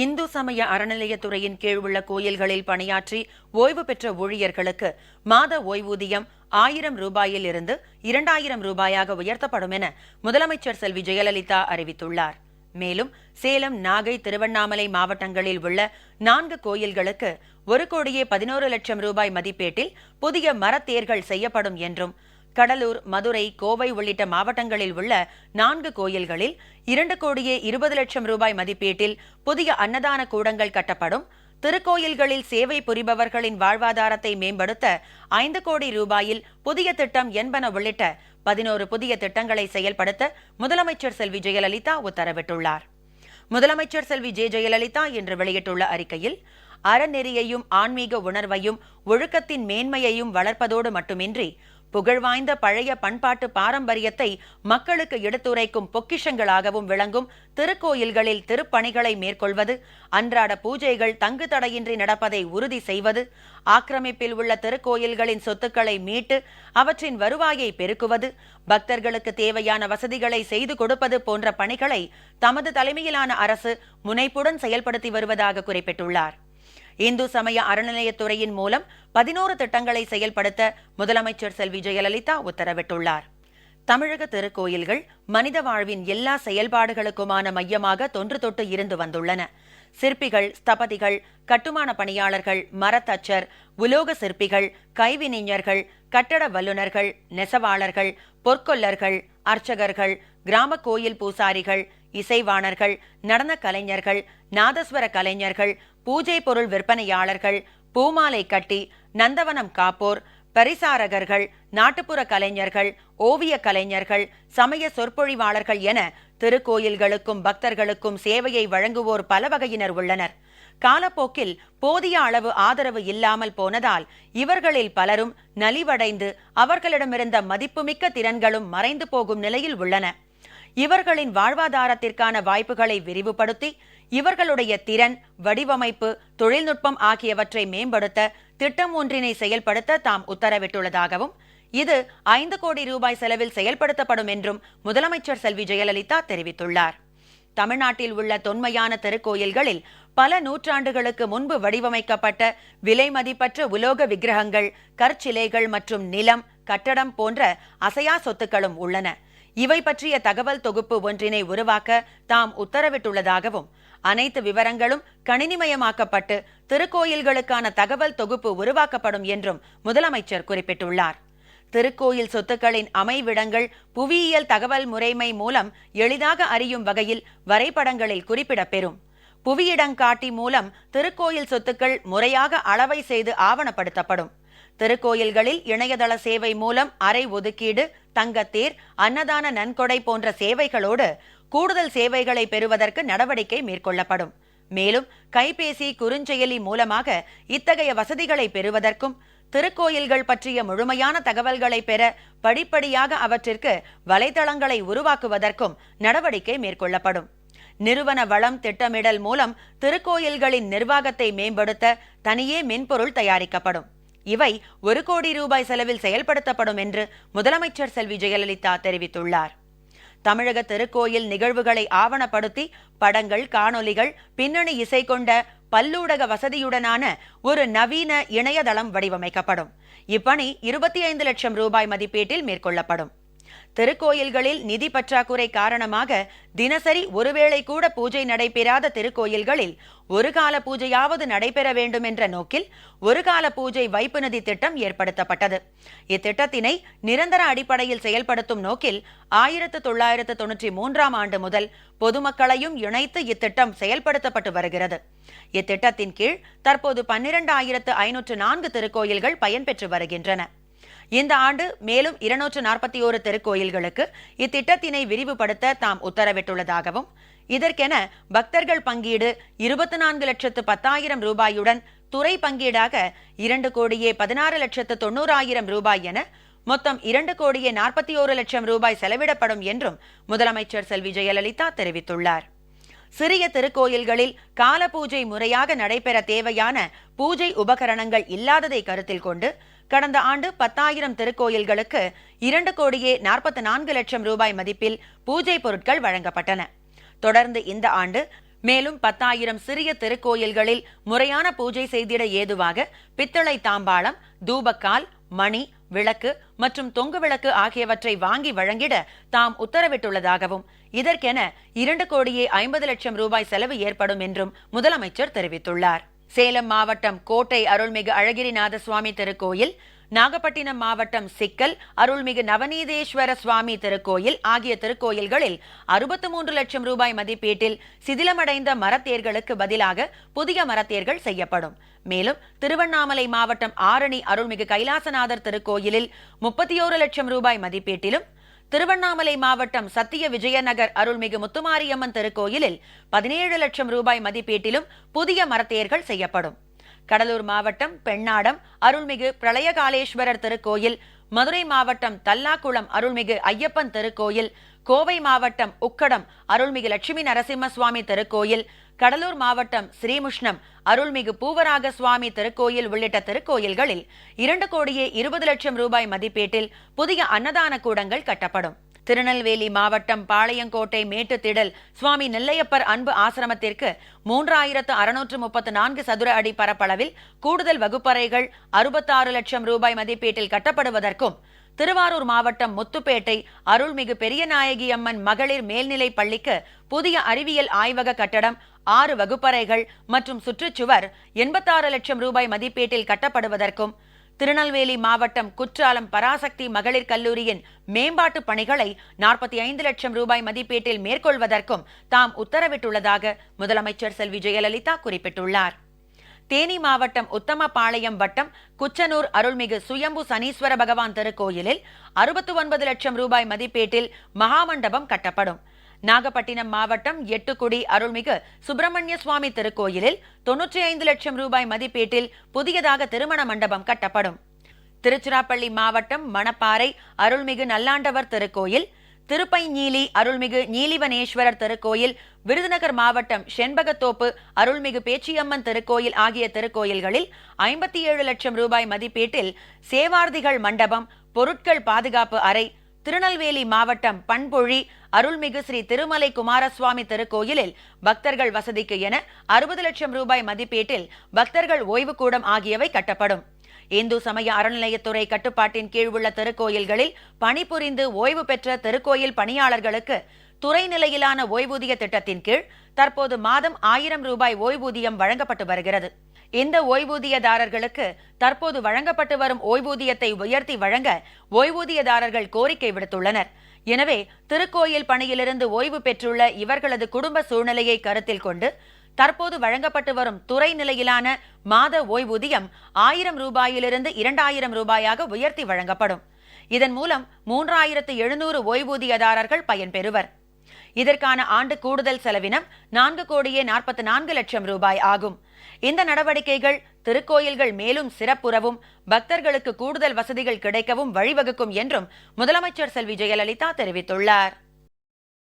இந்து சமய அறநிலையத்துறையின் கீழ் உள்ள கோயில்களில் பணியாற்றி ஓய்வு பெற்ற ஊழியர்களுக்கு மாத ஓய்வூதியம் ஆயிரம் ரூபாயில் இருந்து இரண்டாயிரம் ரூபாயாக உயர்த்தப்படும் என முதலமைச்சர் செல்வி ஜெயலலிதா அறிவித்துள்ளார். மேலும் சேலம் நாகை திருவண்ணாமலை மாவட்டங்களில் உள்ள நான்கு கோயில்களுக்கு ஒரு கோடியே பதினோரு லட்சம் ரூபாய் மதிப்பீட்டில் புதிய மரத்தேர்கள் செய்யப்படும் என்றும் கடலூர் மதுரை கோவை உள்ளிட்ட மாவட்டங்களில் உள்ள நான்கு கோயில்களில் இரண்டு கோடியே இருபது லட்சம் ரூபாய் மதிப்பீட்டில் புதிய அன்னதான கூடங்கள் கட்டப்படும். திருக்கோயில்களில் சேவை புரிபவர்களின் வாழ்வாதாரத்தை மேம்படுத்த ஐந்து கோடி ரூபாயில் புதிய திட்டம் என்பன உள்ளிட்ட பதினோரு புதிய திட்டங்களை செயல்படுத்த முதலமைச்சர் செல்வி ஜெயலலிதா உத்தரவிட்டுள்ளார். முதலமைச்சர் செல்வி ஜே ஜெயலலிதா இன்று வெளியிட்டுள்ள அறிக்கையில் அறநெறியையும் ஆன்மீக உணர்வையும் ஒழுக்கத்தின் மேன்மையையும் வளர்ப்பதோடு மட்டுமின்றி புகழ்வாய்ந்த பழைய பண்பாட்டு பாரம்பரியத்தை மக்களுக்கு எடுத்துரைக்கும் பொக்கிஷங்களாகவும் விளங்கும் திருக்கோயில்களில் திருப்பணிகளை மேற்கொள்வது அன்றாட பூஜைகள் தங்கு தடையின்றி நடப்பதை உறுதி செய்வது ஆக்கிரமிப்பில் உள்ள திருக்கோயில்களின் சொத்துக்களை மீட்டு அவற்றின் வருவாயை பெருக்குவது பக்தர்களுக்கு தேவையான வசதிகளை செய்து கொடுப்பது போன்ற பணிகளை தமது தலைமையிலான அரசு முனைப்புடன் செயல்படுத்தி வருவதாக குறிப்பிட்டுள்ளார். இந்து சமய அறநிலையத்துறையின் மூலம் பதினோரு திட்டங்களை செயல்படுத்த முதலமைச்சர் செல்வி ஜெயலலிதா உத்தரவிட்டுள்ளார். தமிழக திருக்கோயில்கள் மனித வாழ்வின் எல்லா செயல்பாடுகளுக்குமான மையமாக தொன்று தொட்டு இருந்து வந்துள்ளன. சிற்பிகள் ஸ்தபதிகள் கட்டுமான பணியாளர்கள் மரத்தச்சர் உலோக சிற்பிகள் கைவினைஞர்கள் கட்டட வல்லுநர்கள் நெசவாளர்கள் பொற்கொல்லர்கள் அர்ச்சகர்கள் கிராம கோயில் பூசாரிகள் இசைவாணர்கள் நடன கலைஞர்கள் நாதஸ்வர கலைஞர்கள் பூஜை பொருள் விற்பனையாளர்கள் பூமாலை கட்டி நந்தவனம் காப்போர் பரிசாரகர்கள் நாட்டுப்புற கலைஞர்கள் ஓவிய கலைஞர்கள் சமய சொற்பொழிவாளர்கள் என திருக்கோயில்களுக்கும் பக்தர்களுக்கும் சேவையை வழங்குவோர் பல வகையினர் உள்ளனர். காலப்போக்கில் போதிய அளவு ஆதரவு இல்லாமல் போனதால் இவர்களில் பலரும் நலிவடைந்து அவர்களிடமிருந்த மதிப்புமிக்க திறன்களும் மறைந்து போகும் நிலையில் உள்ளன. இவர்களின் வாழ்வாதாரத்திற்கான வாய்ப்புகளை விரிவுபடுத்தி இவர்களுடைய திறன் வடிவமைப்பு தொழில்நுட்பம் ஆகியவற்றை மேம்படுத்த திட்டம் ஒன்றினை செயல்படுத்த தாம் உத்தரவிட்டுள்ளதாகவும் இது ஐந்து கோடி ரூபாய் செலவில் செயல்படுத்தப்படும் என்றும் முதலமைச்சர் செல்வி ஜெயலலிதா தெரிவித்துள்ளார். தமிழ்நாட்டில் உள்ள தொன்மையான திருக்கோயில்களில் பல நூற்றாண்டுகளுக்கு முன்பு வடிவமைக்கப்பட்ட விலை மதிப்பற்ற உலோக விக்கிரகங்கள் கற்சிலைகள் மற்றும் நிலம் கட்டடம் போன்ற அசையா சொத்துக்களும் உள்ளன. இவை பற்றிய தகவல் தொகுப்பு ஒன்றினை உருவாக்க தாம் உத்தரவிட்டுள்ளதாகவும் அனைத்து விவரங்களும் கணினிமயமாக்கப்பட்டு திருக்கோயில்களுக்கான தகவல் தொகுப்பு உருவாக்கப்படும் என்றும் முதலமைச்சர் குறிப்பிட்டுள்ளார். திருக்கோயில் சொத்துக்களின் அமைவிடங்கள் புவியியல் தகவல் முறைமை மூலம் எளிதாக அறியும் வகையில் வரைபடங்களில் குறிப்பிடப்பெறும். புவியிடங்காட்டி மூலம் திருக்கோயில் சொத்துக்கள் முறையாக அளவை செய்து ஆவணப்படுத்தப்படும். திருக்கோயில்களில் இணையதள சேவை மூலம் அறை ஒதுக்கீடு தங்கத்தேர் அன்னதான நன்கொடை போன்ற சேவைகளோடு கூடுதல் சேவைகளை பெறுவதற்கு நடவடிக்கை மேற்கொள்ளப்படும். மேலும் கைபேசி குறுஞ்செயலி மூலமாக இத்தகைய வசதிகளை பெறுவதற்கும் திருக்கோயில்கள் பற்றிய முழுமையான தகவல்களை பெற படிப்படியாக அவற்றிற்கு வலைதளங்களை உருவாக்குவதற்கும் நடவடிக்கை மேற்கொள்ளப்படும். நிறுவன வளம் திட்டமிடல் மூலம் திருக்கோயில்களின் நிர்வாகத்தை மேம்படுத்த தனியே மென்பொருள் தயாரிக்கப்படும். இவை ஒரு கோடி ரூபாய் செலவில் செயல்படுத்தப்படும் என்று முதலமைச்சர் செல்வி ஜெயலலிதா தெரிவித்துள்ளார். தமிழக திருக்கோயில் நிகழ்வுகளை ஆவணப்படுத்தி படங்கள் காணொலிகள் பின்னணி இசை கொண்ட பல்லூடக வசதியுடனான ஒரு நவீன இணையதளம் வடிவமைக்கப்படும். இப்பணி இருபத்தி ஐந்து லட்சம் ரூபாய் மதிப்பீட்டில் மேற்கொள்ளப்படும். திருக்கோயில்களில் நிதி பற்றாக்குறை காரணமாக தினசரி ஒருவேளை கூட பூஜை நடைபெறாத திருக்கோயில்களில் ஒரு கால பூஜையாவது நடைபெற வேண்டும் என்ற நோக்கில் ஒரு கால பூஜை வைப்பு நிதி திட்டம் ஏற்படுத்தப்பட்டது. இத்திட்டத்தினை நிரந்தர அடிப்படையில் செயல்படுத்தும் நோக்கில் ஆயிரத்து தொள்ளாயிரத்து தொன்னூற்றி மூன்றாம் ஆண்டு முதல் பொதுமக்களையும் இணைத்து இத்திட்டம் செயல்படுத்தப்பட்டு வருகிறது. இத்திட்டத்தின் கீழ் தற்போது பன்னிரண்டாயிரத்து ஐநூற்று நான்கு திருக்கோயில்கள் பயன்பெற்று வருகின்றன. இந்த ஆண்டு மேலும் இருநூற்று நாற்பத்தி ஓரு திருக்கோயில்களுக்கு இத்திட்டத்தினை விரிவுபடுத்த தாம் உத்தரவிட்டுள்ளதாகவும் இதற்கென பக்தர்கள் பங்கீடு இருபத்தி நான்கு லட்சத்து பத்தாயிரம் ரூபாயுடன் துறை பங்கீடாக இரண்டு கோடியே பதினாறு லட்சத்து தொண்ணூறாயிரம் ரூபாய் என மொத்தம் இரண்டு கோடியே நாற்பத்தி ஓரு லட்சம் ரூபாய் செலவிடப்படும் என்றும் முதலமைச்சர் செல்வி ஜெயலலிதா தெரிவித்துள்ளார். சிறிய திருக்கோயில்களில் கால பூஜை முறையாக நடைபெற தேவையான பூஜை உபகரணங்கள் இல்லாததை கருத்தில் கொண்டு கடந்த ஆண்டு பத்தாயிரம் திருக்கோயில்களுக்கு இரண்டு கோடியே நாற்பத்தி நான்கு லட்சம் ரூபாய் மதிப்பில் பூஜை பொருட்கள் வழங்கப்பட்டன. தொடர்ந்து இந்த ஆண்டு மேலும் பத்தாயிரம் சிறிய திருக்கோயில்களில் முறையான பூஜை செய்திட ஏதுவாக பித்தளை தாம்பாளம் தூபக்கால் மணி விளக்கு மற்றும் தொங்கு விளக்கு ஆகியவற்றை வாங்கி வழங்கிட தாம் உத்தரவிட்டுள்ளதாகவும் இதற்கென இரண்டு கோடியே ஐம்பது லட்சம் ரூபாய் செலவு ஏற்படும் என்றும் முதலமைச்சர் தெரிவித்துள்ளார். சேலம் மாவட்டம் கோட்டை அருள்மிகு அழகிரிநாத சுவாமி திருக்கோயில் நாகப்பட்டினம் மாவட்டம் சிக்கல் அருள்மிகு நவநீதேஸ்வர சுவாமி திருக்கோயில் ஆகிய திருக்கோயில்களில் அறுபத்து மூன்று லட்சம் ரூபாய் மதிப்பீட்டில் சிதிலமடைந்த மரத்தேர்களுக்கு பதிலாக புதிய மரத்தேர்கள் செய்யப்படும். மேலும் திருவண்ணாமலை மாவட்டம் ஆரணி அருள்மிகு கைலாசநாதர் திருக்கோயிலில் முப்பத்தியோரு லட்சம் ரூபாய் மதிப்பீட்டிலும் திருவண்ணாமலை மாவட்டம் சத்திய விஜயநகர் அருள்மிகு முத்துமாரியம்மன் திருக்கோயிலில் பதினேழு லட்சம் ரூபாய் மதிப்பீட்டிலும் புதிய மரத்தேர்கள் செய்யப்படும். கடலூர் மாவட்டம் பெண்ணாடம் அருள்மிகு பிரளயகாலேஸ்வரர் திருக்கோயில் மதுரை மாவட்டம் தல்லாக்குளம் அருள்மிகு ஐயப்பன் திருக்கோயில் கோவை மாவட்டம் உக்கடம் அருள்மிகு லட்சுமி நரசிம்ம சுவாமி திருக்கோயில் கடலூர் மாவட்டம் ஸ்ரீமுஷ்ணம் அருள்மிகு பூவராக சுவாமி திருக்கோயில் உள்ளிட்ட திருக்கோயில்களில் இரண்டு கோடியே இருபது லட்சம் ரூபாய் மதிப்பீட்டில் புதிய அன்னதான கூடங்கள் கட்டப்படும். திருநெல்வேலி மாவட்டம் பாளையங்கோட்டை மேட்டுத்திடல் சுவாமி நெல்லையப்பர் அன்பு ஆசிரமத்திற்கு மூன்றாயிரத்து அறுநூற்று முப்பத்து நான்கு சதுர அடி பரப்பளவில் கூடுதல் வகுப்பறைகள் அறுபத்தாறு லட்சம் ரூபாய் மதிப்பீட்டில் கட்டப்படுவதற்கும் திருவாரூர் மாவட்டம் முத்துப்பேட்டை அருள்மிகு பெரியநாயகி அம்மன் மகளிர் மேல்நிலை பள்ளிக்கு புதிய அறிவியல் ஆய்வக கட்டடம் ஆறு வகுப்பறைகள் மற்றும் சுற்றுச்சுவர் எண்பத்தாறு லட்சம் ரூபாய் மதிப்பீட்டில் கட்டப்படுவதற்கும் திருநெல்வேலி மாவட்டம் குற்றாலம் பராசக்தி மகளிர் கல்லூரியின் மேம்பாட்டு பணிகளை நாற்பத்தி ஐந்து லட்சம் ரூபாய் மதிப்பீட்டில் மேற்கொள்வதற்கும் தாம் உத்தரவிட்டுள்ளதாக முதலமைச்சர் செல்வி ஜெயலலிதா குறிப்பிட்டுள்ளார். தேனி மாவட்டம் உத்தமபாளையம் வட்டம் குச்சனூர் அருள்மிகு சுயம்பு சனீஸ்வர பகவான் திருக்கோயிலில் அறுபத்து ஒன்பது லட்சம் ரூபாய் மதிப்பீட்டில் மகாமண்டபம் கட்டப்படும். நாகப்பட்டினம் மாவட்டம் எட்டுக்குடி அருள்மிகு சுப்பிரமணிய சுவாமி திருக்கோயிலில் தொன்னூற்றி ஐந்து லட்சம் ரூபாய் மதிப்பீட்டில் புதியதாக திருமண மண்டபம் கட்டப்படும். திருச்சிராப்பள்ளி மாவட்டம் மணப்பாறை அருள்மிகு நல்லாண்டவர் திருக்கோயில் திருப்பைஞீலி அருள்மிகு நீலிவனேஸ்வரர் திருக்கோயில் விருதுநகர் மாவட்டம் செண்பகத்தோப்பு அருள்மிகு பேச்சியம்மன் திருக்கோயில் ஆகிய திருக்கோயில்களில் ஐம்பத்தி ஏழு லட்சம் ரூபாய் மதிப்பீட்டில் சேவார்த்திகள் மண்டபம் பொருட்கள் பாதுகாப்பு அறை திருநெல்வேலி மாவட்டம் பண்பொழி அருள்மிகு ஸ்ரீ திருமலை குமாரசுவாமி திருக்கோயிலில் பக்தர்கள் வசதிக்கு என அறுபது லட்சம் ரூபாய் மதிப்பீட்டில் பக்தர்கள் ஓய்வு கூடம் ஆகியவை கட்டப்படும். இந்து சமய அறநிலையத்துறை கட்டுப்பாட்டின் கீழ் உள்ள திருக்கோயில்களில் பணிபுரிந்து ஓய்வு பெற்ற திருக்கோயில் பணியாளர்களுக்கு துறை நிலையிலான ஓய்வூதிய திட்டத்தின் கீழ் தற்போது மாதம் ஆயிரம் ரூபாய் ஓய்வூதியம் வழங்கப்பட்டு வருகிறது. இந்த ஓய்வூதியதாரர்களுக்கு தற்போது வழங்கப்பட்டு வரும் ஓய்வூதியத்தை உயர்த்தி வழங்க ஓய்வூதியதாரர்கள் கோரிக்கை விடுத்துள்ளனர். எனவே திருக்கோயில் பணியிலிருந்து ஓய்வு பெற்றுள்ள இவர்களது குடும்ப சூழ்நிலையை கருத்தில் கொண்டு தற்போது வழங்கப்பட்டு வரும் துறை நிலையிலான மாத ஓய்வூதியம் ஆயிரம் ரூபாயிலிருந்து இரண்டாயிரம் ரூபாயாக உயர்த்தி வழங்கப்படும். இதன் மூலம் மூன்றாயிரத்து எழுநூறு ஓய்வூதியதாரர்கள் பயன்பெறுவர் இதற்கான ஆண்டு கூடுதல் செலவினம் நான்கு கோடியே நாற்பத்தி நான்கு லட்சம் ரூபாய் ஆகும். இந்த நடவடிக்கைகள் திருக்கோயில்கள் மேலும் சிறப்புறவும் பக்தர்களுக்கு கூடுதல் வசதிகள் கிடைக்கவும் வழிவகுக்கும் என்றும் முதலமைச்சர் செல்வி ஜெயலலிதா தெரிவித்துள்ளார்.